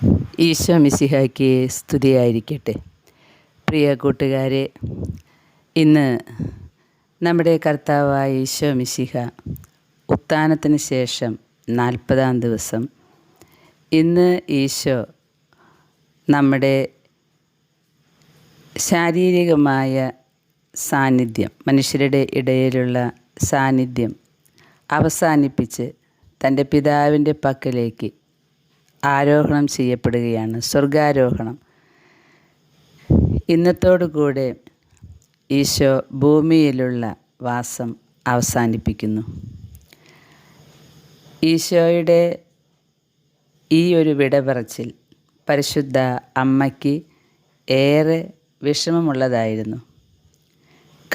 ഈശോ മിശിഹായ്ക്ക് സ്തുതിയായിരിക്കട്ടെ. പ്രിയ കൂട്ടുകാരെ ഇന്ന് നമ്മുടെ കർത്താവായ ഈശോ മിസിഹ ഉത്ഥാനത്തിന് ശേഷം നാൽപ്പതാം ദിവസം ഇന്ന് ഈശോ നമ്മുടെ ശാരീരികമായ സാന്നിധ്യം മനുഷ്യരുടെ ഇടയിലുള്ള സാന്നിധ്യം അവസാനിപ്പിച്ച് തന്റെ പിതാവിന്റെ പക്കലേക്ക് ആരോഹണം ചെയ്യപ്പെടുകയാണ്. സ്വർഗാരോഹണം. ഇന്നത്തോടുകൂടെ ഈശോ ഭൂമിയിലുള്ള വാസം അവസാനിപ്പിക്കുന്നു. ഈശോയുടെ ഈ ഒരു വിടപറച്ചിൽ പരിശുദ്ധ അമ്മയ്ക്ക് ഏറെ വിഷമമുള്ളതായിരുന്നു.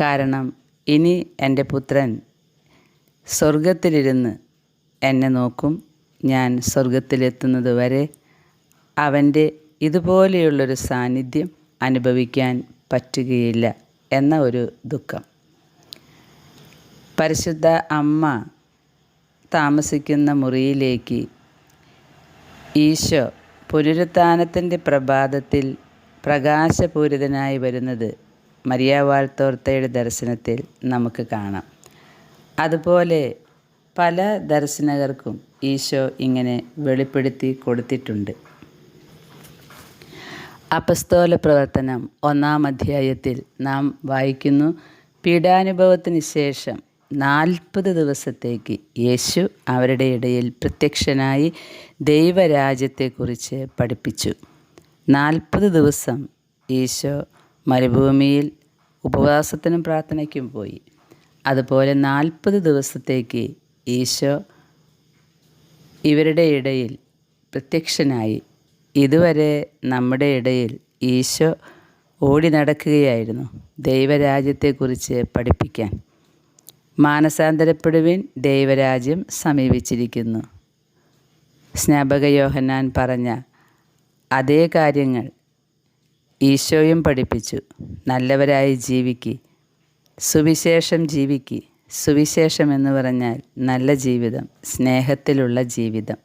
കാരണം ഇനി എന്റെ പുത്രൻ സ്വർഗത്തിലിരുന്ന് എന്നെ നോക്കും. ഞാൻ സ്വർഗത്തിലെത്തുന്നത് വരെ അവന്റെ ഇതുപോലെയുള്ളൊരു സാന്നിധ്യം അനുഭവിക്കാൻ പറ്റുകയില്ല എന്ന ഒരു ദുഃഖം. പരിശുദ്ധ അമ്മ താമസിക്കുന്ന മുറിയിലേക്ക് ഈശോ പുനരുത്ഥാനത്തിന്റെ പ്രഭാതത്തിൽ പ്രകാശപൂരിതനായി വരുന്നത് മരിയാവാഴ്ത്തോർത്തയുടെ ദർശനത്തിൽ നമുക്ക് കാണാം. അതുപോലെ പല ദർശനകർക്കും ഈശോ ഇങ്ങനെ വെളിപ്പെടുത്തി കൊടുത്തിട്ടുണ്ട്. അപസ്തോല പ്രവർത്തനം ഒന്നാം അധ്യായത്തിൽ നാം വായിക്കുന്നു. പീഡാനുഭവത്തിന് ശേഷം നാൽപ്പത് ദിവസത്തേക്ക് യേശു അവരുടെ ഇടയിൽ പ്രത്യക്ഷനായി ദൈവരാജ്യത്തെക്കുറിച്ച് പഠിപ്പിച്ചു. നാൽപ്പത് ദിവസം ഈശോ മരുഭൂമിയിൽ ഉപവാസത്തിനും പ്രാർത്ഥനയ്ക്കും പോയി. അതുപോലെ നാൽപ്പത് ദിവസത്തേക്ക് ഈശോ ഇവരുടെ ഇടയിൽ പ്രത്യക്ഷനായി. ഇതുവരെ നമ്മുടെ ഇടയിൽ ഈശോ ഓടി നടക്കുകയായിരുന്നു ദൈവരാജ്യത്തെക്കുറിച്ച് പഠിപ്പിക്കാൻ. മാനസാന്തരപ്പെടുവിൻ ദൈവരാജ്യം സമീപിച്ചിരിക്കുന്നു. സ്നാപക യോഹന്നാൻ പറഞ്ഞ അതേ കാര്യങ്ങൾ ഈശോയും പഠിപ്പിച്ചു. നല്ലവരായി ജീവിക്ക്. സുവിശേഷം ജീവിക്ക്. സുവിശേഷം എന്ന് പറഞ്ഞാൽ നല്ല ജീവിതം സ്നേഹത്തിലുള്ള ജീവിതം.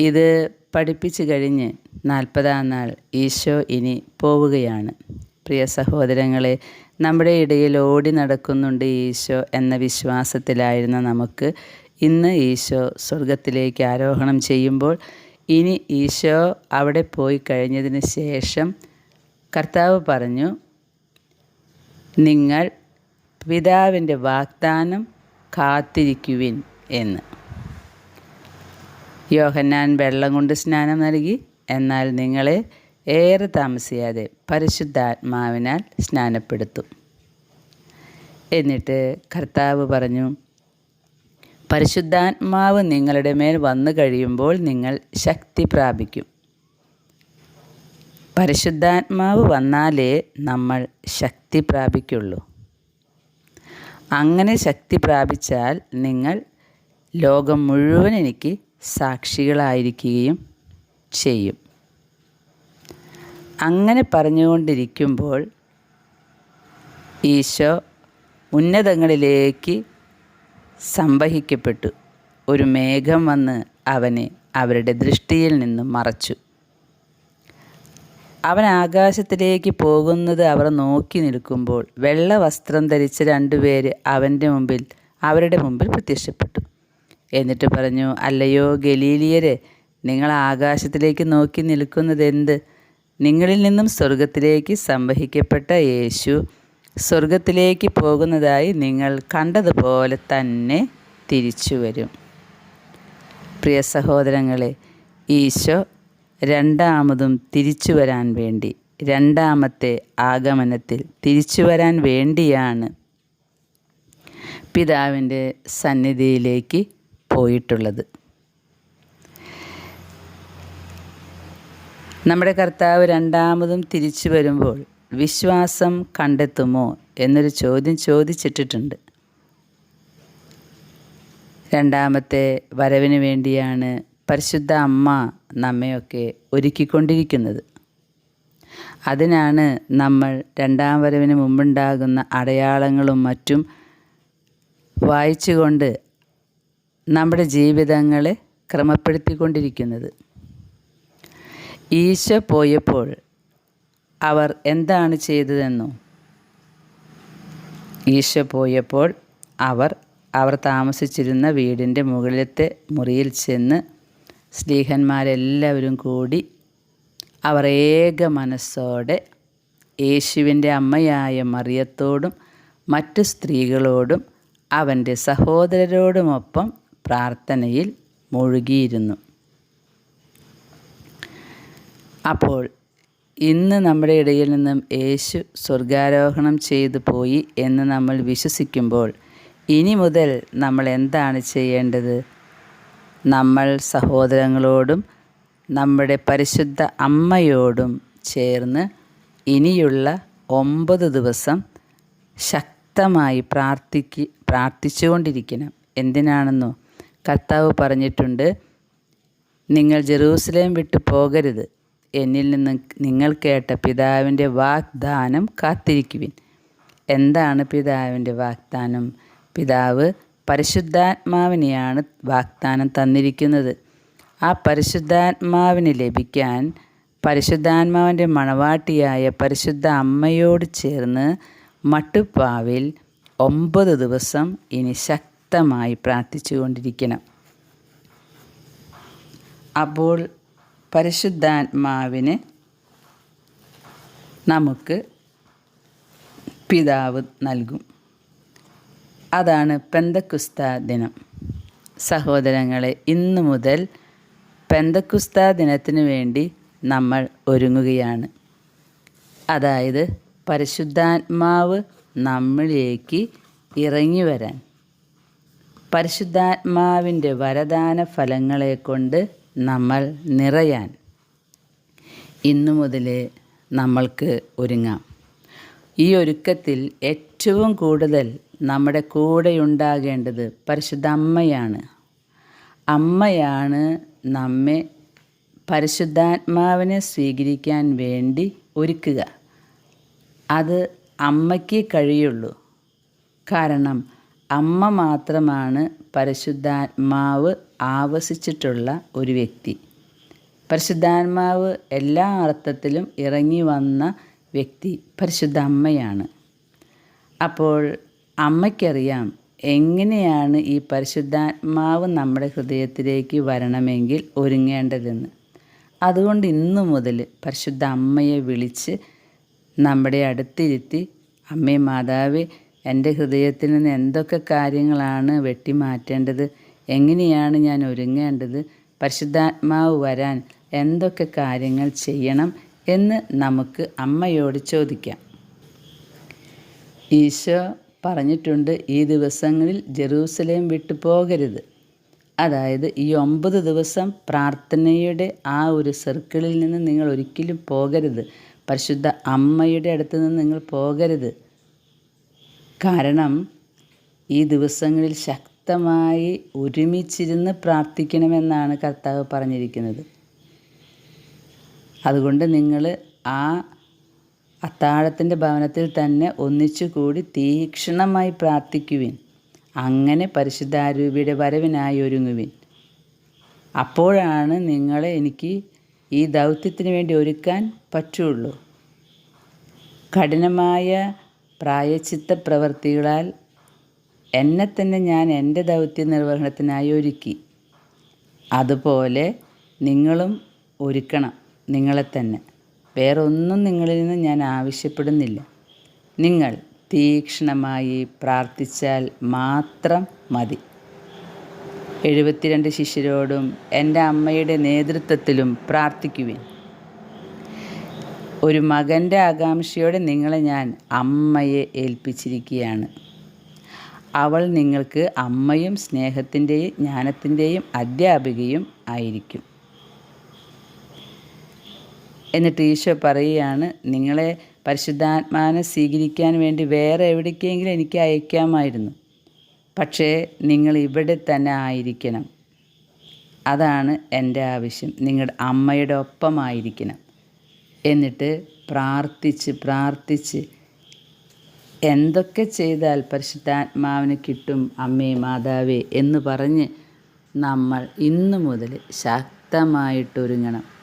ഇത് പഠിപ്പിച്ചു കഴിഞ്ഞ് നാൽപ്പതാം നാൾ ഈശോ ഇനി പോവുകയാണ്. പ്രിയ സഹോദരങ്ങളെ നമ്മുടെ ഇടയിൽ ഓടി നടക്കുന്നുണ്ട് ഈശോ എന്ന വിശ്വാസത്തിലായിരുന്ന നമുക്ക് ഇന്ന് ഈശോ സ്വർഗത്തിലേക്ക് ആരോഹണം ചെയ്യുമ്പോൾ ഇനി ഈശോ അവിടെ പോയി കഴിഞ്ഞതിന് ശേഷം കർത്താവ് പറഞ്ഞു നിങ്ങൾ പിതാവിന്റെ വാഗ്ദാനം കാത്തിരിക്കുവിൻ എന്ന്. യോഹന്നാൻ വെള്ളം കൊണ്ട് സ്നാനം നൽകി. എന്നാൽ നിങ്ങളെ ഏറെ താമസിയാതെ പരിശുദ്ധാത്മാവിനാൽ സ്നാനപ്പെടുത്തും. എന്നിട്ട് കർത്താവ് പറഞ്ഞു പരിശുദ്ധാത്മാവ് നിങ്ങളുടെ മേൽ വന്നു കഴിയുമ്പോൾ നിങ്ങൾ ശക്തി പ്രാപിക്കും. പരിശുദ്ധാത്മാവ് വന്നാലേ നമ്മൾ ശക്തി പ്രാപിക്കുള്ളൂ. അങ്ങനെ ശക്തി പ്രാപിച്ചാൽ നിങ്ങൾ ലോകം മുഴുവൻ എനിക്ക് സാക്ഷികളായിരിക്കുകയും ചെയ്യും. അങ്ങനെ പറഞ്ഞുകൊണ്ടിരിക്കുമ്പോൾ ഈശോ ഉന്നതങ്ങളിലേക്ക് സംവഹിക്കപ്പെട്ടു. ഒരു മേഘം വന്ന് അവനെ അവരുടെ ദൃഷ്ടിയിൽ നിന്നും മറച്ചു. അവൻ ആകാശത്തിലേക്ക് പോകുന്നത് അവർ നോക്കി നിൽക്കുമ്പോൾ വെള്ള വസ്ത്രം ധരിച്ച രണ്ടുപേര് അവന്റെ മുമ്പിൽ അവരുടെ മുമ്പിൽ പ്രത്യക്ഷപ്പെട്ടു. എന്നിട്ട് പറഞ്ഞു അല്ലയോ ഗലീലിയരെ നിങ്ങൾ ആകാശത്തിലേക്ക് നോക്കി നിൽക്കുന്നത് എന്ത് നിങ്ങളിൽ നിന്നും സ്വർഗത്തിലേക്ക് സംവഹിക്കപ്പെട്ട യേശു സ്വർഗത്തിലേക്ക് പോകുന്നതായി നിങ്ങൾ കണ്ടതുപോലെ തന്നെ തിരിച്ചു വരും. പ്രിയ സഹോദരങ്ങളെ ഈശോ രണ്ടാമതും തിരിച്ചു വരാൻ വേണ്ടി രണ്ടാമത്തെ ആഗമനത്തിൽ തിരിച്ചു വരാൻ വേണ്ടിയാണ് പിതാവിന്റെ സന്നിധിയിലേക്ക് പോയിട്ടുള്ളത്. നമ്മുടെ കർത്താവ് രണ്ടാമതും തിരിച്ചു വരുമ്പോൾ വിശ്വാസം കണ്ടെത്തുമോ എന്നൊരു ചോദ്യം ചോദിച്ചിട്ടിട്ടുണ്ട്. രണ്ടാമത്തെ വരവിന് വേണ്ടിയാണ് പരിശുദ്ധ അമ്മ നമ്മയൊക്കെ ഒരുക്കിക്കൊണ്ടിരിക്കുന്നത്. അതിനാണ് നമ്മൾ രണ്ടാം വരവിന് മുമ്പുണ്ടാകുന്ന അടയാളങ്ങളും മറ്റും വായിച്ചുകൊണ്ട് നമ്മുടെ ജീവിതങ്ങളെ ക്രമപ്പെടുത്തിക്കൊണ്ടിരിക്കുന്നത്. ഈശോ പോയപ്പോൾ അവർ എന്താണ് ചെയ്തതെന്നോ? ഈശോ പോയപ്പോൾ അവർ അവർ താമസിച്ചിരുന്ന വീടിന്റെ മുകളിലത്തെ മുറിയിൽ ചെന്ന് സ്ലീഹന്മാരെല്ലാവരും കൂടി അവർ ഏക മനസ്സോടെ യേശുവിന്റെ അമ്മയായ മറിയത്തോടും മറ്റ് സ്ത്രീകളോടും അവന്റെ സഹോദരരോടുമൊപ്പം പ്രാർത്ഥനയിൽ മുഴുകിയിരുന്നു. അപ്പോൾ ഇന്ന് നമ്മുടെ ഇടയിൽ നിന്നും യേശു സ്വർഗാരോഹണം ചെയ്തു പോയി എന്ന് നമ്മൾ വിശ്വസിക്കുമ്പോൾ ഇനി മുതൽ നമ്മൾ എന്താണ് ചെയ്യേണ്ടത്? നമ്മൾ സഹോദരങ്ങളോടും നമ്മുടെ പരിശുദ്ധ അമ്മയോടും ചേർന്ന് ഇനിയുള്ള ഒമ്പത് ദിവസം ശക്തമായി പ്രാർത്ഥിക്ക് പ്രാർത്ഥിച്ചുകൊണ്ടിരിക്കണം. എന്തിനാണെന്നോ? കർത്താവ് പറഞ്ഞിട്ടുണ്ട് നിങ്ങൾ ജെറൂസലേം വിട്ടു പോകരുത്. എന്നിൽ നിന്ന് നിങ്ങൾ കേട്ട പിതാവിന്റെ വാഗ്ദാനം കാത്തിരിക്കുവിൻ. എന്താണ് പിതാവിന്റെ വാഗ്ദാനം? പിതാവ് പരിശുദ്ധാത്മാവിനെയാണ് വാഗ്ദാനം തന്നിരിക്കുന്നത്. ആ പരിശുദ്ധാത്മാവിന് ലഭിക്കാൻ പരിശുദ്ധാത്മാവിന്റെ മണവാട്ടിയായ പരിശുദ്ധ അമ്മയോട് ചേർന്ന് മട്ടുപ്പാവിൽ ഒമ്പത് ദിവസം ഇനി ശക്തമായി പ്രാർത്ഥിച്ചു കൊണ്ടിരിക്കണം അപ്പോൾ പരിശുദ്ധാത്മാവിന് നമുക്ക് പിതാവ് നൽകും. അതാണ് പെന്തക്കുസ്ത ദിനം. സഹോദരങ്ങളെ ഇന്നു മുതൽ പെന്തക്കുസ്ത ദിനത്തിന് വേണ്ടി നമ്മൾ ഒരുങ്ങുകയാണ്. അതായത് പരിശുദ്ധാത്മാവ് നമ്മളിലേക്ക് ഇറങ്ങി വരാൻ. പരിശുദ്ധാത്മാവിന്റെ വരദാന ഫലങ്ങളെ കൊണ്ട് നമ്മൾ നിറയാൻ. ഇന്നു മുതലേ നമ്മൾക്ക് ഒരുങ്ങാം. ഈ ഒരുക്കത്തിൽ ഏറ്റവും കൂടുതൽ നമ്മുടെ കൂടെയുണ്ടാകേണ്ടത് പരിശുദ്ധ അമ്മയാണ്. അമ്മയാണ് നമ്മെ പരിശുദ്ധാത്മാവിനെ സ്വീകരിക്കാൻ വേണ്ടി ഒരുക്കുക. അത് അമ്മയ്ക്ക് കഴിയുള്ളൂ. കാരണം അമ്മ മാത്രമാണ് പരിശുദ്ധാത്മാവ് ആവസിച്ചിട്ടുള്ള ഒരു വ്യക്തി. പരിശുദ്ധാത്മാവ് എല്ലാ അർത്ഥത്തിലും ഇറങ്ങി വന്ന വ്യക്തി പരിശുദ്ധ അമ്മയാണ്. അപ്പോൾ അമ്മയ്ക്കറിയാം എങ്ങനെയാണ് ഈ പരിശുദ്ധാത്മാവ് നമ്മുടെ ഹൃദയത്തിലേക്ക് വരണമെങ്കിൽ ഒരുങ്ങേണ്ടതെന്ന്. അതുകൊണ്ട് ഇന്നു മുതൽ പരിശുദ്ധ അമ്മയെ വിളിച്ച് നമ്മുടെ അടുത്തിരുത്തി അമ്മേ മാതാവ് എന്റെ ഹൃദയത്തിൽ നിന്ന് എന്തൊക്കെ കാര്യങ്ങളാണ് വെട്ടിമാറ്റേണ്ടത്? എങ്ങനെയാണ് ഞാൻ ഒരുങ്ങേണ്ടത്? പരിശുദ്ധാത്മാവ് വരാൻ എന്തൊക്കെ കാര്യങ്ങൾ ചെയ്യണം? എന്ന് നമുക്ക് അമ്മയോട് ചോദിക്കാം. ഈശോ പറഞ്ഞിട്ടുണ്ട് ഈ ദിവസങ്ങളിൽ ജെറൂസലേം വിട്ടു പോകരുത്. അതായത് ഈ ഒമ്പത് ദിവസം പ്രാർത്ഥനയുടെ ആ ഒരു സർക്കിളിൽ നിന്ന് നിങ്ങൾ ഒരിക്കലും പോകരുത്. പരിശുദ്ധ അമ്മയുടെ അടുത്ത് നിന്ന് നിങ്ങൾ പോകരുത്. കാരണം ഈ ദിവസങ്ങളിൽ ശക്തമായി ഒരുമിച്ചിരുന്ന് പ്രാർത്ഥിക്കണമെന്നാണ് കർത്താവ് പറഞ്ഞിരിക്കുന്നത്. അതുകൊണ്ട് നിങ്ങൾ ആ അത്താഴത്തിന്റെ ഭവനത്തിൽ തന്നെ ഒന്നിച്ചുകൂടി തീക്ഷണമായി പ്രാർത്ഥിക്കുവിൻ. അങ്ങനെ പരിശുദ്ധാരൂപിയുടെ വരവിനായി ഒരുങ്ങുവിൻ. അപ്പോഴാണ് നിങ്ങളെ എനിക്ക് ഈ ദൗത്യത്തിന് വേണ്ടി ഒരുക്കാൻ പറ്റുള്ളൂ. കഠിനമായ പ്രായച്ചിത്ത പ്രവൃത്തികളാൽ എന്നെ തന്നെ ഞാൻ എന്റെ ദൗത്യ നിർവഹണത്തിനായി ഒരുക്കി. അതുപോലെ നിങ്ങളും ഒരുക്കണം നിങ്ങളെ തന്നെ. വേറൊന്നും നിങ്ങളിൽ നിന്ന് ഞാൻ ആവശ്യപ്പെടുന്നില്ല. നിങ്ങൾ തീക്ഷ്ണമായി പ്രാർത്ഥിച്ചാൽ മാത്രം മതി. എഴുപത്തിരണ്ട് ശിഷ്യരോടും എന്റെ അമ്മയുടെ നേതൃത്വത്തിലും പ്രാർത്ഥിക്കുവിൻ. ഒരു മകന്റെ ആകാംക്ഷയോടെ നിങ്ങളെ ഞാൻ അമ്മയെ ഏൽപ്പിച്ചിരിക്കുകയാണ്. അവൾ നിങ്ങൾക്ക് അമ്മയും സ്നേഹത്തിന്റെയും ജ്ഞാനത്തിന്റെയും അധ്യാപികയും ആയിരിക്കും. എന്നിട്ട് ഈശോ പറയുകയാണ് നിങ്ങളെ പരിശുദ്ധാത്മാനെ സ്വീകരിക്കാൻ വേണ്ടി വേറെ എവിടേക്കെങ്കിലും എനിക്ക് അയക്കാമായിരുന്നു. പക്ഷേ നിങ്ങൾ ഇവിടെ തന്നെ ആയിരിക്കണം. അതാണ് എന്റെ ആവശ്യം. നിങ്ങളുടെ അമ്മയുടെ ഒപ്പമായിരിക്കണം. എന്നിട്ട് പ്രാർത്ഥിച്ച് പ്രാർത്ഥിച്ച് എന്തൊക്കെ ചെയ്താൽ പരിശുദ്ധാത്മാവിന് കിട്ടും അമ്മേ മാതാവേ എന്ന് പറഞ്ഞ് നമ്മൾ ഇന്നു മുതൽ ശക്തമായിട്ടൊരുങ്ങണം.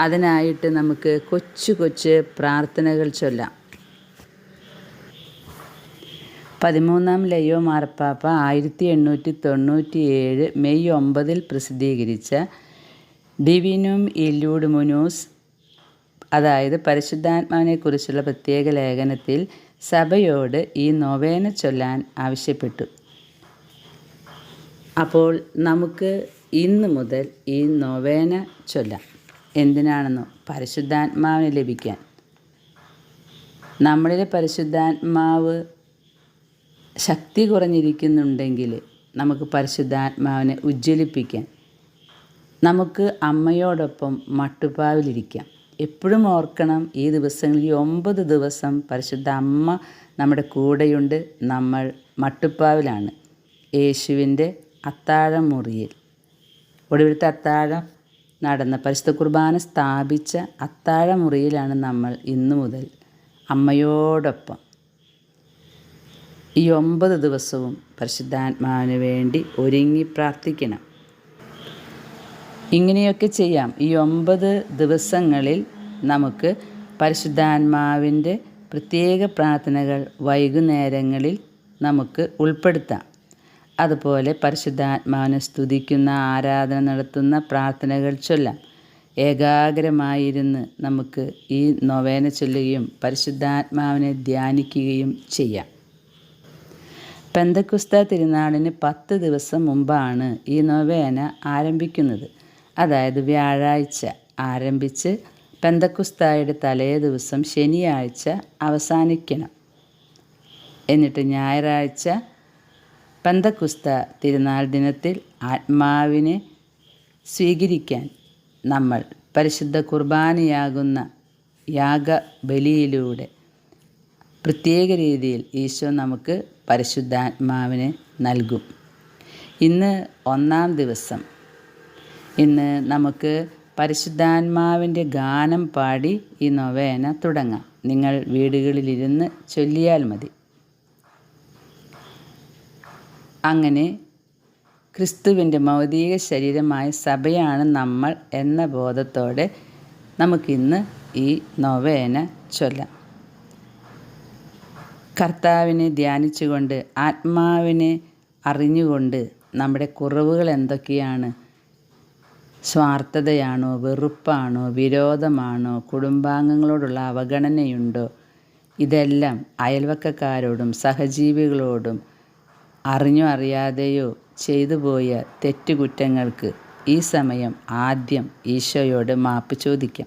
അതിനായിട്ട് നമുക്ക് കൊച്ചു കൊച്ചു പ്രാർത്ഥനകൾ ചൊല്ലാം. പതിമൂന്നാം ലയോ മാർപ്പാപ്പ ആയിരത്തി എണ്ണൂറ്റി തൊണ്ണൂറ്റി ഏഴ് മെയ് ഒമ്പതിൽ പ്രസിദ്ധീകരിച്ച ഡിവിനും ഇല്ലൂഡ് മുനൂസ് അതായത് പരിശുദ്ധാത്മാവിനെക്കുറിച്ചുള്ള പ്രത്യേക ലേഖനത്തിൽ സഭയോട് ഈ നൊവേന ചൊല്ലാൻ ആവശ്യപ്പെട്ടു. അപ്പോൾ നമുക്ക് ഇന്ന് മുതൽ ഈ നൊവേന ചൊല്ലാം. എന്തിനാണെന്നോ? പരിശുദ്ധാത്മാവിനെ ലഭിക്കാൻ. നമ്മളിലെ പരിശുദ്ധാത്മാവ് ശക്തി കുറഞ്ഞിരിക്കുന്നുണ്ടെങ്കിൽ നമുക്ക് പരിശുദ്ധാത്മാവിനെ ഉജ്ജ്വലിപ്പിക്കാൻ നമുക്ക് അമ്മയോടൊപ്പം മട്ടുപ്പാവിലിരിക്കാം. എപ്പോഴും ഓർക്കണം ഈ ദിവസങ്ങളിൽ ഒമ്പത് ദിവസം പരിശുദ്ധ അമ്മ നമ്മുടെ കൂടെയുണ്ട്. നമ്മൾ മട്ടുപ്പാവിലാണ്. യേശുവിന്റെ അത്താഴം മുറിയിൽ. ഒടുവിലത്തെ അത്താഴം? നടന്ന പരിശുദ്ധ കുർബാന സ്ഥാപിച്ച അത്താഴമുറിയിലാണ് നമ്മൾ ഇന്നു മുതൽ അമ്മയോടൊപ്പം ഈ ഒമ്പത് ദിവസവും പരിശുദ്ധാത്മാവിന് വേണ്ടി ഒരുങ്ങി പ്രാർത്ഥിക്കണം. ഇങ്ങനെയൊക്കെ ചെയ്യാം. ഈ ഒമ്പത് ദിവസങ്ങളിൽ നമുക്ക് പരിശുദ്ധാത്മാവിന്റെ പ്രത്യേക പ്രാർത്ഥനകൾ വൈകുന്നേരങ്ങളിൽ നമുക്ക് ഉൾപ്പെടുത്താം. അതുപോലെ പരിശുദ്ധാത്മാവിനെ സ്തുതിക്കുന്ന ആരാധന നടത്തുന്ന പ്രാർത്ഥനകൾ ചൊല്ലാം. ഏകാഗ്രമായിരുന്ന് നമുക്ക് ഈ നൊവേന ചൊല്ലുകയും പരിശുദ്ധാത്മാവിനെ ധ്യാനിക്കുകയും ചെയ്യാം. പെന്തക്കുസ്ത തിരുനാളിന് പത്ത് ദിവസം മുമ്പാണ് ഈ നൊവേന ആരംഭിക്കുന്നത്. അതായത് വ്യാഴാഴ്ച ആരംഭിച്ച് പെന്തക്കുസ്തായുടെ തലേ ദിവസം ശനിയാഴ്ച അവസാനിക്കണം. എന്നിട്ട് ഞായറാഴ്ച പെന്തക്കുസ്ത തിരുനാൾ ദിനത്തിൽ ആത്മാവിനെ സ്വീകരിക്കാൻ നമ്മൾ പരിശുദ്ധ കുർബാനയാകുന്ന യാഗ ബലിയിലൂടെ പ്രത്യേക രീതിയിൽ ഈശോ നമുക്ക് പരിശുദ്ധാത്മാവിനെ നൽകും. ഇന്ന് ഒന്നാം ദിവസം. ഇന്ന് നമുക്ക് പരിശുദ്ധാത്മാവിന്റെ ഗാനം പാടി ഈ നൊവേന തുടങ്ങാം. നിങ്ങൾ വീടുകളിലിരുന്ന് ചൊല്ലിയാൽ മതി. അങ്ങനെ ക്രിസ്തുവിന്റെ ഭൗതിക ശരീരമായ സഭയാണ് നമ്മൾ എന്ന ബോധത്തോടെ നമുക്കിന്ന് ഈ നൊവേന ചൊല്ലാം. കർത്താവിനെ ധ്യാനിച്ചുകൊണ്ട് ആത്മാവിനെ അറിഞ്ഞുകൊണ്ട് നമ്മുടെ കുറവുകൾ എന്തൊക്കെയാണ്? സ്വാർത്ഥതയാണോ വെറുപ്പാണോ വിരോധമാണോ കുടുംബാംഗങ്ങളോടുള്ള അവഗണനയുണ്ടോ? ഇതെല്ലാം അയൽവക്കക്കാരോടും സഹജീവികളോടും അറിഞ്ഞോ അറിയാതെയോ ചെയ്തു പോയ തെറ്റുകുറ്റങ്ങൾക്ക് ഈ സമയം ആദ്യം ഈശോയോട് മാപ്പ് ചോദിക്കാം.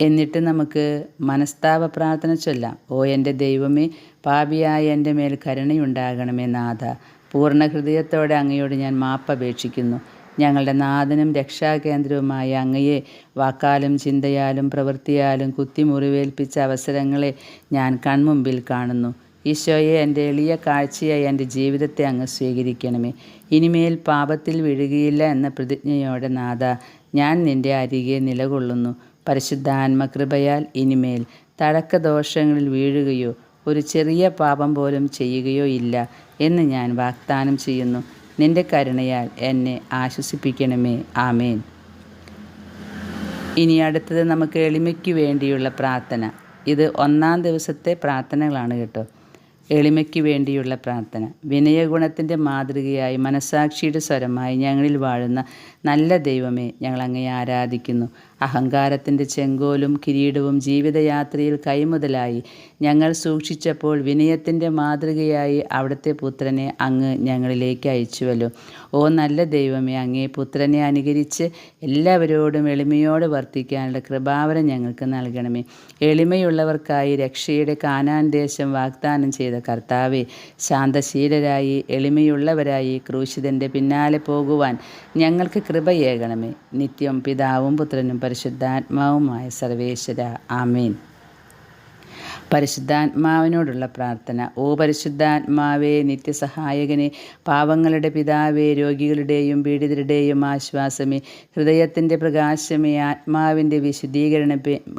എന്നിട്ട് നമുക്ക് മനസ്താപ പ്രാർത്ഥന ചൊല്ലാം. ഓ എന്റെ ദൈവമേ പാപിയായ എന്റെ മേൽ കരുണയുണ്ടാകണമേ നാഥ. പൂർണ ഹൃദയത്തോടെ അങ്ങയോട് ഞാൻ മാപ്പപേക്ഷിക്കുന്നു ഞങ്ങളുടെ നാഥനും രക്ഷാകേന്ദ്രവുമായ അങ്ങയെ വാക്കാലും ചിന്തയാലും പ്രവൃത്തിയാലും കുത്തിമുറിവേൽപ്പിച്ച അവസരങ്ങളെ ഞാൻ കൺമുമ്പിൽ കാണുന്നു. ഈശോയെ എന്റെ എളിയ കാഴ്ചയായി എന്റെ ജീവിതത്തെ അങ്ങ് സ്വീകരിക്കണമേ. ഇനിമേൽ പാപത്തിൽ വീഴുകയില്ല എന്ന പ്രതിജ്ഞയോടെ നാഥ ഞാൻ നിന്റെ അരികെ നിലകൊള്ളുന്നു. പരിശുദ്ധാത്മ കൃപയാൽ ഇനിമേൽ തഴക്ക ദോഷങ്ങളിൽ വീഴുകയോ ഒരു ചെറിയ പാപം പോലും ചെയ്യുകയോ ഇല്ല എന്ന് ഞാൻ വാഗ്ദാനം ചെയ്യുന്നു. നിന്റെ കരുണയാൽ എന്നെ ആശ്വസിപ്പിക്കണമേ. ആമേൻ. ഇനി അടുത്തത് നമുക്ക് എളിമയ്ക്ക് വേണ്ടിയുള്ള പ്രാർത്ഥന. ഇത് ഒന്നാം ദിവസത്തെ പ്രാർത്ഥനകളാണ് കേട്ടോ. എളിമയ്ക്ക് വേണ്ടിയുള്ള പ്രാർത്ഥന. വിനയഗുണത്തിന്റെ മാതൃകയായി മനസാക്ഷിയുടെ സ്വരമായി ഞങ്ങളിൽ വാഴുന്ന നല്ല ദൈവമേ ഞങ്ങൾ അങ്ങയെ ആരാധിക്കുന്നു. അഹങ്കാരത്തിന്റെ ചെങ്കോലും കിരീടവും ജീവിതയാത്രയിൽ കൈമുതലായി. ഞങ്ങൾ സൂക്ഷിച്ചപ്പോൾ വിനയത്തിന്റെ മാതൃകയായി അവിടുത്തെ പുത്രനെ അങ്ങ് ഞങ്ങളിലേക്ക് അയച്ചുവല്ലോ. ഓ നല്ല ദൈവമേ അങ്ങേ പുത്രനെ അനുകരിച്ച് എല്ലാവരോടും എളിമയോട് വർത്തിക്കാനുള്ള കൃപാവരം ഞങ്ങൾക്ക് നൽകണമേ. എളിമയുള്ളവർക്കായി രക്ഷയുടെ കാനാൻ ദേശം വാഗ്ദാനം ചെയ്ത കർത്താവെ ശാന്തശീലരായി എളിമയുള്ളവരായി ക്രൂശിതന്റെ പിന്നാലെ പോകുവാൻ ഞങ്ങൾക്ക് കൃപയേകണമേ. നിത്യം പിതാവും പുത്രനും പരിശുദ്ധാത്മാവുമായ സർവേശ്വര. ആമീൻ. പരിശുദ്ധാത്മാവിനോടുള്ള പ്രാർത്ഥന. ഓ പരിശുദ്ധാത്മാവേ നിത്യസഹായകനെ പാവങ്ങളുടെ പിതാവേ രോഗികളുടെയും പീഡിതരുടെയും ആശ്വാസമേ ഹൃദയത്തിന്റെ പ്രകാശമേ ആത്മാവിന്റെ വിശുദ്ധീകരണ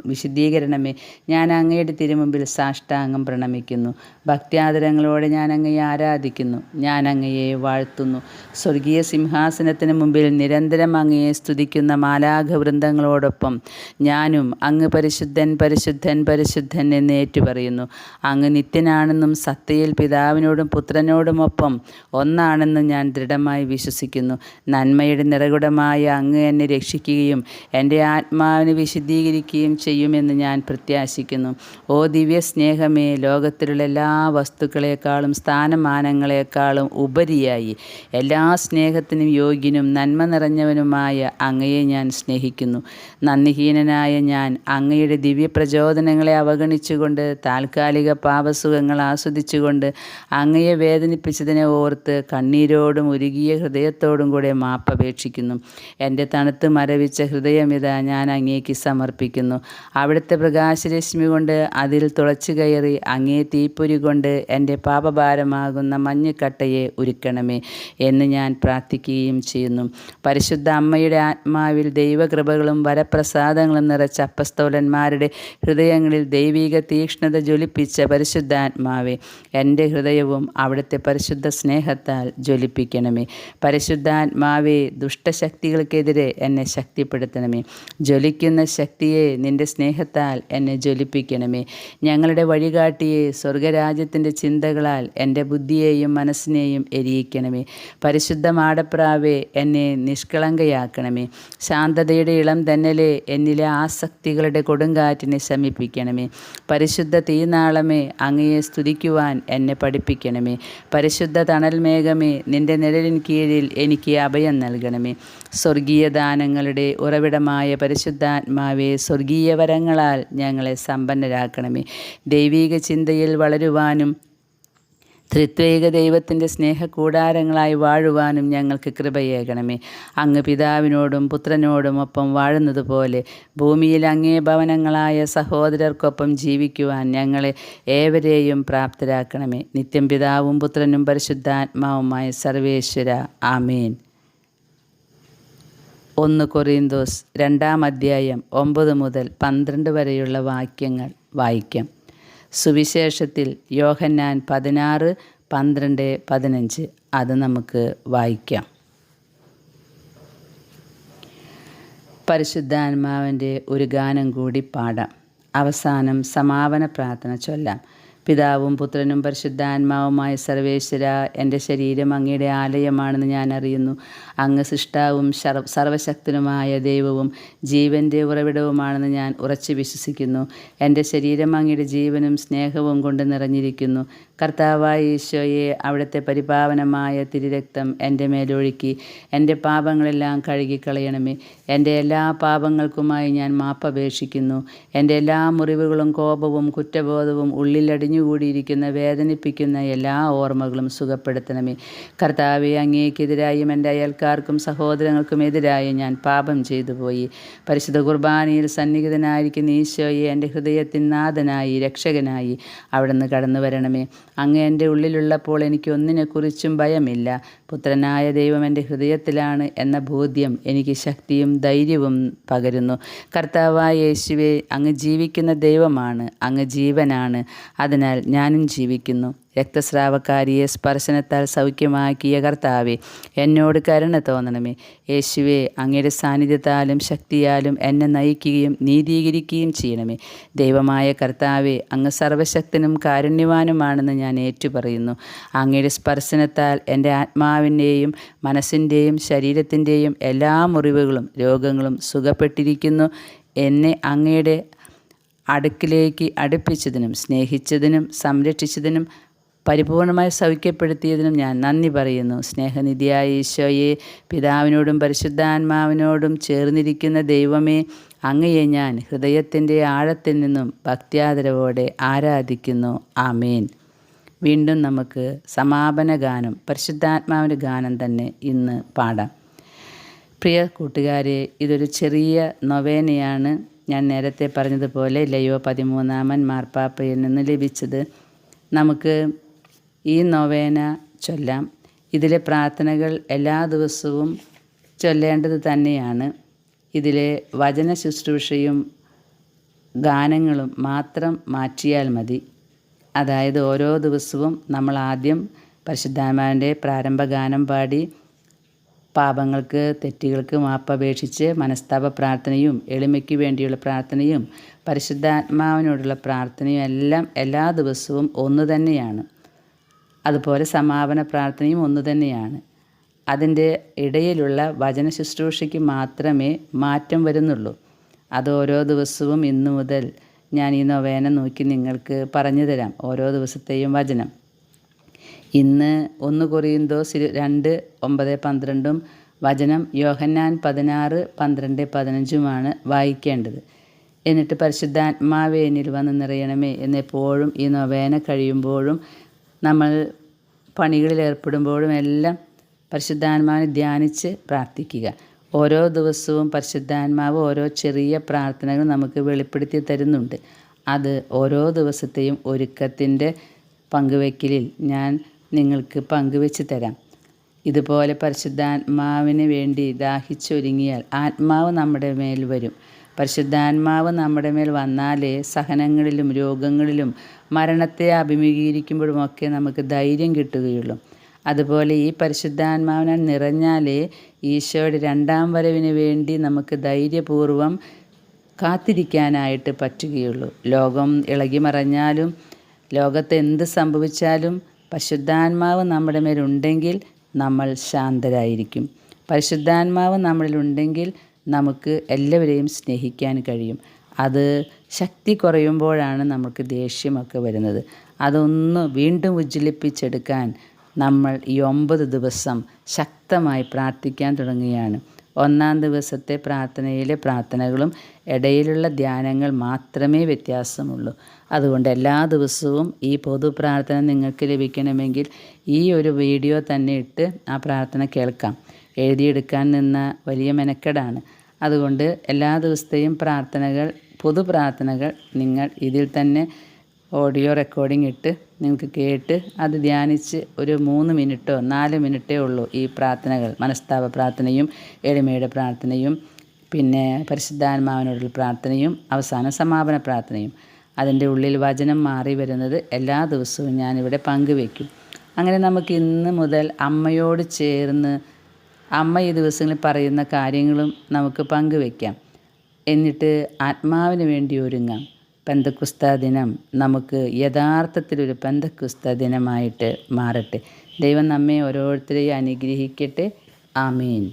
വിശുദ്ധീകരണമേ ഞാൻ അങ്ങയുടെ തിരുമുമ്പിൽ സാഷ്ടാംഗം പ്രണമിക്കുന്നു. ഭക്ത്യാദരങ്ങളോടെ ഞാൻ അങ്ങയെ ആരാധിക്കുന്നു. ഞാൻ അങ്ങയെ വാഴ്ത്തുന്നു. സ്വർഗീയ സിംഹാസനത്തിന് മുമ്പിൽ നിരന്തരം അങ്ങയെ സ്തുതിക്കുന്ന മാലാഘ വൃന്ദങ്ങളോടൊപ്പം ഞാനും അങ്ങ് പരിശുദ്ധൻ പരിശുദ്ധൻ പരിശുദ്ധൻ എന്ന് ഏറ്റുപറയുന്നു അങ്ങ് നിത്യനാണെന്നും സത്യയിൽ പിതാവിനോടും പുത്രനോടുമൊപ്പം ഒന്നാണെന്നും ഞാൻ ദൃഢമായി വിശ്വസിക്കുന്നു. നന്മയുടെ നിറകുടമായ അങ്ങ് എന്നെ രക്ഷിക്കുകയും എന്റെ ആത്മാവിനെ വിശദീകരിക്കുകയും ചെയ്യുമെന്ന് ഞാൻ പ്രത്യാശിക്കുന്നു. ഓ ദിവ്യ സ്നേഹമേ ലോകത്തിലുള്ള എല്ലാ വസ്തുക്കളെക്കാളും സ്ഥാനമാനങ്ങളെക്കാളും ഉപരിയായി. എല്ലാ സ്നേഹത്തിനും യോഗ്യനും നന്മ നിറഞ്ഞവനുമായ അങ്ങയെ ഞാൻ സ്നേഹിക്കുന്നു. നന്ദിഹീനനായ ഞാൻ അങ്ങയുടെ ദിവ്യ പ്രചോദനങ്ങളെ അവഗണിച്ചുകൊണ്ട് താൽക്കാലിക പാപസുഖങ്ങൾ ആസ്വദിച്ചുകൊണ്ട് അങ്ങയെ വേദനിപ്പിച്ചതിനെ ഓർത്ത് കണ്ണീരോടും ഉരുകിയ ഹൃദയത്തോടും കൂടെ മാപ്പപേക്ഷിക്കുന്നു എന്റെ തണുത്ത് മരവിച്ച ഹൃദയം ഹൃദയമിത ഞാൻ അങ്ങേക്ക് സമർപ്പിക്കുന്നു. അവിടുത്തെ പ്രകാശരശ്മി കൊണ്ട് അതിൽ തുളച്ചു കയറി അങ്ങേ തീപ്പൊരി കൊണ്ട് എന്റെ പാപഭാരമാകുന്ന മഞ്ഞക്കട്ടയെ ഉരുക്കണമേ എന്ന് ഞാൻ പ്രാർത്ഥിക്കുകയും ചെയ്യുന്നു. പരിശുദ്ധ അമ്മയുടെ ആത്മാവിൽ ദൈവകൃപകളും വരപ്രസാദങ്ങളും നിറച്ച അപ്പസ്തോലന്മാരുടെ ഹൃദയങ്ങളിൽ ദൈവിക തീക്ഷ്ണത ജ്വലിപ്പിച്ച പരിശുദ്ധാത്മാവെ എന്റെ ഹൃദയവും അവിടുത്തെ പരിശുദ്ധ സ്നേഹത്താൽ ജ്വലിപ്പിക്കണമേ. പരിശുദ്ധാത്മാവെ ദുഷ്ടശക്തികൾക്കെതിരെ എന്നെ ശക്തിപ്പെടുത്തണമേ. ജ്വലിക്കുന്ന ശക്തിയെ നിന്റെ സ്നേഹത്താൽ എന്നെ ജ്വലിപ്പിക്കണമേ. ഞങ്ങളുടെ വഴികാട്ടിയെ സ്വർഗരാജ്യത്തിന്റെ ചിന്തകളാൽ എന്റെ ബുദ്ധിയെയും മനസ്സിനെയും എരിയിക്കണമേ. പരിശുദ്ധ മാടപ്രാവെ എന്നെ നിഷ്കളങ്കയാക്കണമേ. ശാന്തതയുടെ ഇളം തന്നലെ എന്നിലെ ആസക്തികളുടെ കൊടുങ്കാറ്റിനെ ശമിപ്പിക്കണമേ. പരിശുദ്ധ തീനാളമേ അങ്ങയെ സ്തുതിക്കുവാൻ എന്നെ പഠിപ്പിക്കണമേ. പരിശുദ്ധ തണൽ മേഘമേ നിന്റെ നിഴലിൻ കീഴിൽ എനിക്ക് അഭയം നൽകണമേ. സ്വർഗീയ ദാനങ്ങളുടെ ഉറവിടമായ പരിശുദ്ധാത്മാവെ സ്വർഗീയ വരങ്ങളാൽ ഞങ്ങളെ സമ്പന്നരാക്കണമേ. ദൈവീക ചിന്തയിൽ വളരുവാനും ത്രിത്വേക ദൈവത്തിന്റെ സ്നേഹകൂടാരങ്ങളായി വാഴുവാനും ഞങ്ങൾക്ക് കൃപയേകണമേ. അങ്ങ് പിതാവിനോടും പുത്രനോടും ഒപ്പം വാഴുന്നത് പോലെ ഭൂമിയിൽ അങ്ങേ ഭവനങ്ങളായ സഹോദരർക്കൊപ്പം ജീവിക്കുവാൻ ഞങ്ങളെ ഏവരെയും പ്രാപ്തരാക്കണമേ. നിത്യം പിതാവും പുത്രനും പരിശുദ്ധാത്മാവുമായ സർവേശ്വര. ആമേൻ. ഒന്ന് കൊറിന്തോസ് രണ്ടാം അധ്യായം ഒമ്പത് മുതൽ പന്ത്രണ്ട് വരെയുള്ള വാക്യങ്ങൾ വായിക്കാം. സുവിശേഷത്തിൽ യോഹന്നാൻ പതിനാറ് പന്ത്രണ്ട് പതിനഞ്ച്. അത് നമുക്ക് വായിക്കാം. പരിശുദ്ധാത്മാവിന്റെ ഒരു ഗാനം കൂടി പാടാം. അവസാനം സമാപന പ്രാർത്ഥന ചൊല്ലാം. പിതാവും പുത്രനും പരിശുദ്ധാത്മാവുമായ സർവേശ്വര എന്റെ ശരീരം അങ്ങയുടെ ആലയമാണെന്ന് ഞാൻ അറിയുന്നു. അങ്ങ് സൃഷ്ടാവും സർവശക്തനുമായ ദൈവവും ജീവന്റെ ഉറവിടവുമാണെന്ന് ഞാൻ ഉറച്ചു വിശ്വസിക്കുന്നു. എന്റെ ശരീരം അങ്ങയുടെ ജീവനും സ്നേഹവും കൊണ്ട് നിറഞ്ഞിരിക്കുന്നു. കർത്താവായ ഈശോയെ അവിടുത്തെ പരിപാവനമായ തിരുരക്തം എന്റെ മേലൊഴുക്കി എന്റെ പാപങ്ങളെല്ലാം കഴുകിക്കളയണമേ. എന്റെ എല്ലാ പാപങ്ങൾക്കുമായി ഞാൻ മാപ്പപേക്ഷിക്കുന്നു എന്റെ എല്ലാ മുറിവുകളും കോപവും കുറ്റബോധവും ഉള്ളിലടിഞ്ഞുകൂടിയിരിക്കുന്ന വേദനിപ്പിക്കുന്ന എല്ലാ ഓർമ്മകളും സുഖപ്പെടുത്തണമേ. കർത്താവെ അങ്ങേക്കെതിരായും എന്റെ അയൽക്കാർക്കും സഹോദരങ്ങൾക്കും എതിരായി ഞാൻ പാപം ചെയ്തു പോയി. പരിശുദ്ധ കുർബാനയിൽ സന്നിഹിതനായിരിക്കുന്ന ഈശോയെ എന്റെ ഹൃദയത്തിൻ നാഥനായി രക്ഷകനായി അവിടുന്ന് കടന്നു വരണമേ. അങ്ങ് എന്റെ ഉള്ളിലുള്ളപ്പോൾ എനിക്ക് ഒന്നിനെക്കുറിച്ചും ഭയമില്ല. പുത്രനായ ദൈവം എന്റെ ഹൃദയത്തിലാണ് എന്ന ബോധ്യം എനിക്ക് ശക്തിയും ധൈര്യവും പകരുന്നു. കർത്താവായ യേശുവെ അങ്ങ് ജീവിക്കുന്ന ദൈവമാണ് അങ്ങ് ജീവനാണ്. അതിനാൽ ഞാനും ജീവിക്കുന്നു. രക്തസ്രാവക്കാരിയെ സ്പർശനത്താൽ സൗഖ്യമാക്കിയ കർത്താവെ എന്നോട് കരുണ തോന്നണമേ. യേശുവെ അങ്ങയുടെ സാന്നിധ്യത്താലും ശക്തിയാലും എന്നെ നയിക്കുകയും നീതീകരിക്കുകയും ചെയ്യണമേ. ദൈവമായ കർത്താവെ അങ്ങ് സർവശക്തനും കാരുണ്യവാനുമാണെന്ന് ഞാൻ ഏറ്റുപറയുന്നു. അങ്ങയുടെ സ്പർശനത്താൽ എന്റെ ആത്മാവിന്റെയും മനസ്സിന്റെയും ശരീരത്തിന്റെയും എല്ലാ മുറിവുകളും രോഗങ്ങളും സുഖപ്പെട്ടിരിക്കുന്നു. എന്നെ അങ്ങയുടെ അടുക്കിലേക്ക് അടുപ്പിച്ചതിനും സ്നേഹിച്ചതിനും സംരക്ഷിച്ചതിനും പരിപൂർണമായി സൗഖ്യപ്പെടുത്തിയതിനും ഞാൻ നന്ദി പറയുന്നു. സ്നേഹനിധിയായ ഈശോയെ പിതാവിനോടും പരിശുദ്ധാത്മാവിനോടും ചേർന്നിരിക്കുന്ന ദൈവമേ അങ്ങയെ ഞാൻ ഹൃദയത്തിന്റെ ആഴത്തിൽ നിന്നും ഭക്ത്യാദരവോടെ ആരാധിക്കുന്നു. ആമേൻ. വീണ്ടും നമുക്ക് സമാപന ഗാനം പരിശുദ്ധാത്മാവിന്റെ ഗാനം തന്നെ ഇന്ന് പാടാം. പ്രിയ കൂട്ടുകാരെ ഇതൊരു ചെറിയ നൊവേനയാണ്. ഞാൻ നേരത്തെ പറഞ്ഞതുപോലെ ലയോ പതിമൂന്നാമൻ മാർപ്പാപ്പയിൽ നിന്ന് ലഭിച്ചത്. നമുക്ക് ഈ നൊവേന ചൊല്ലാം. ഇതിലെ പ്രാർത്ഥനകൾ എല്ലാ ദിവസവും ചൊല്ലേണ്ടത് തന്നെയാണ്. ഇതിലെ വചന ശുശ്രൂഷയും ഗാനങ്ങളും മാത്രം മാറ്റിയാൽ മതി. അതായത് ഓരോ ദിവസവും നമ്മൾ ആദ്യം പരിശുദ്ധാമാവിന്റെ പ്രാരംഭ ഗാനം പാടി പാപങ്ങൾക്ക് തെറ്റുകൾക്ക് മാപ്പപേക്ഷിച്ച് മനസ്താപ പ്രാർത്ഥനയും എളിമയ്ക്ക് വേണ്ടിയുള്ള പ്രാർത്ഥനയും പരിശുദ്ധാത്മാവിനോടുള്ള പ്രാർത്ഥനയും എല്ലാം എല്ലാ ദിവസവും ഒന്ന് തന്നെയാണ്. അതുപോലെ സമാപന പ്രാർത്ഥനയും ഒന്ന് തന്നെയാണ്. അതിന്റെ ഇടയിലുള്ള വചന ശുശ്രൂഷയ്ക്ക് മാത്രമേ മാറ്റം വരുന്നുള്ളൂ. അത് ഓരോ ദിവസവും ഇന്നു മുതൽ ഞാൻ ഈ നൊവേന നോക്കി നിങ്ങൾക്ക് പറഞ്ഞു തരാം. ഓരോ ദിവസത്തെയും വചനം. ഇന്ന് ഒന്ന് കൊറിയന്തോസ് രണ്ട് ഒമ്പത് പന്ത്രണ്ടും വചനം യോഹന്നാൻ പതിനാറ് പന്ത്രണ്ട് പതിനഞ്ചുമാണ് വായിക്കേണ്ടത്. എന്നിട്ട് പരിശുദ്ധാത്മാവേ എന്നിൽ വന്ന് നിറയണമേ. എന്നെപ്പോഴും ഈ നൊവേന കഴിയുമ്പോഴും നമ്മൾ പണികളിൽ ഏർപ്പെടുമ്പോഴും എല്ലാം പരിശുദ്ധാത്മാവിനെ ധ്യാനിച്ച് പ്രാർത്ഥിക്കുക. ഓരോ ദിവസവും പരിശുദ്ധാത്മാവ് ഓരോ ചെറിയ പ്രാർത്ഥനകൾ നമുക്ക് വെളിപ്പെടുത്തി തരുന്നുണ്ട്. അത് ഓരോ ദിവസത്തെയും ഒരുക്കത്തിന്റെ പങ്കുവയ്ക്കലിൽ ഞാൻ നിങ്ങൾക്ക് പങ്കുവെച്ച് തരാം. ഇതുപോലെ പരിശുദ്ധാത്മാവിന് വേണ്ടി ദാഹിച്ചൊരുങ്ങിയാൽ ആത്മാവ് നമ്മുടെ മേൽ വരും. പരിശുദ്ധാത്മാവ് നമ്മുടെ മേൽ വന്നാൽ സഹനങ്ങളിലും രോഗങ്ങളിലും മരണത്തെ അഭിമുഖീകരിക്കുമ്പോഴുമൊക്കെ നമുക്ക് ധൈര്യം കിട്ടുകയുള്ളൂ. അതുപോലെ ഈ പരിശുദ്ധാത്മാവിനാൽ നിറഞ്ഞാലേ ഈശോയുടെ രണ്ടാം വരവിന് വേണ്ടി നമുക്ക് ധൈര്യപൂർവം കാത്തിരിക്കാനായിട്ട് പറ്റുകയുള്ളൂ. ലോകം ഇളകി മറഞ്ഞാലും ലോകത്ത് എന്ത് സംഭവിച്ചാലും പരിശുദ്ധാത്മാവ് നമ്മുടെ മേലുണ്ടെങ്കിൽ നമ്മൾ ശാന്തരായിരിക്കും. പരിശുദ്ധാത്മാവ് നമ്മളിലുണ്ടെങ്കിൽ നമുക്ക് എല്ലാവരെയും സ്നേഹിക്കാൻ കഴിയും. അത് ശക്തി കുറയുമ്പോഴാണ് നമുക്ക് ദേഷ്യമൊക്കെ വരുന്നത്. അതൊന്ന് വീണ്ടും ഉജ്ജ്വലിപ്പിച്ചെടുക്കാൻ നമ്മൾ ഈ ഒമ്പത് ദിവസം ശക്തമായി പ്രാർത്ഥിക്കാൻ തുടങ്ങുകയാണ്. ഒന്നാം ദിവസത്തെ പ്രാർത്ഥനയിലെ പ്രാർത്ഥനകളും ഇടയിലുള്ള ധ്യാനങ്ങൾ മാത്രമേ വ്യത്യാസമുള്ളൂ. അതുകൊണ്ട് എല്ലാ ദിവസവും ഈ പൊതു പ്രാർത്ഥന നിങ്ങൾക്ക് ലഭിക്കണമെങ്കിൽ ഈ ഒരു വീഡിയോ തന്നെ ഇട്ട് ആ പ്രാർത്ഥന കേൾക്കാം. എഴുതിയെടുക്കാൻ നിന്ന വലിയ മെനക്കെടാണ്. അതുകൊണ്ട് എല്ലാ ദിവസത്തെയും പ്രാർത്ഥനകൾ പൊതു പ്രാർത്ഥനകൾ നിങ്ങൾ ഇതിൽ തന്നെ ഓഡിയോ റെക്കോർഡിംഗ് ഇട്ട് നിങ്ങൾക്ക് കേട്ട് അത് ധ്യാനിച്ച് ഒരു മൂന്ന് മിനിറ്റോ നാല് മിനിറ്റേ ഉള്ളൂ ഈ പ്രാർത്ഥനകൾ. മനസ്താപ പ്രാർത്ഥനയും എളിമയുടെ പ്രാർത്ഥനയും പിന്നെ പരിശുദ്ധാത്മാവിനോടുള്ള പ്രാർത്ഥനയും അവസാന സമാപന പ്രാർത്ഥനയും. അതിന്റെ ഉള്ളിൽ വചനം മാറി വരുന്നത് എല്ലാ ദിവസവും ഞാനിവിടെ പങ്കുവെക്കും അങ്ങനെ നമുക്ക് ഇന്ന് മുതൽ അമ്മയോട് ചേർന്ന് അമ്മ ഈ ദിവസങ്ങളിൽ പറയുന്ന കാര്യങ്ങളും നമുക്ക് പങ്കുവെക്കാം. എന്നിട്ട് ആത്മാവിന് വേണ്ടി ഒരുങ്ങാം. പെന്തക്കുസ്ത ദിനം നമുക്ക് യഥാർത്ഥത്തിലൊരു പെന്തക്കുസ്ത ദിനമായിട്ട് മാറട്ടെ. ദൈവം നമ്മെ ഓരോരുത്തരെയും അനുഗ്രഹിക്കട്ടെ. ആമീൻ.